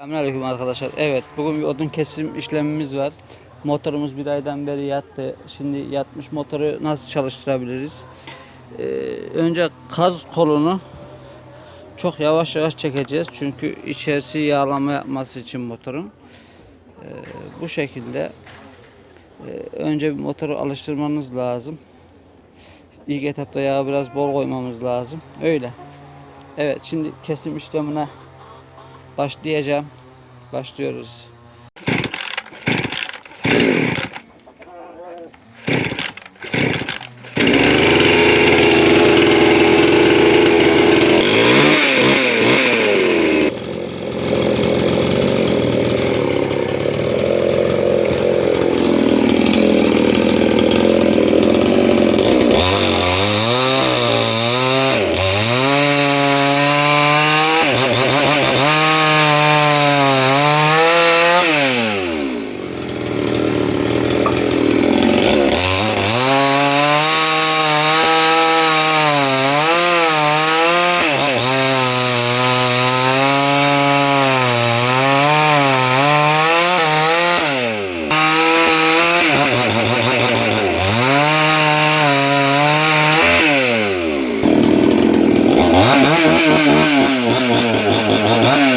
Selamünaleyküm arkadaşlar. Evet bugün bir odun kesim işlemimiz var. Motorumuz bir aydan beri yattı. Şimdi yatmış motoru nasıl çalıştırabiliriz? Ee, önce kaz kolunu çok yavaş yavaş çekeceğiz. Çünkü içerisi yağlama yapması için motorun. Ee, bu şekilde e, önce bir motoru alıştırmanız lazım. İlk etapta yağı biraz bol koymamız lazım. Öyle. Evet şimdi kesim işlemine başlayacağım. Başlıyoruz. Oh, my God.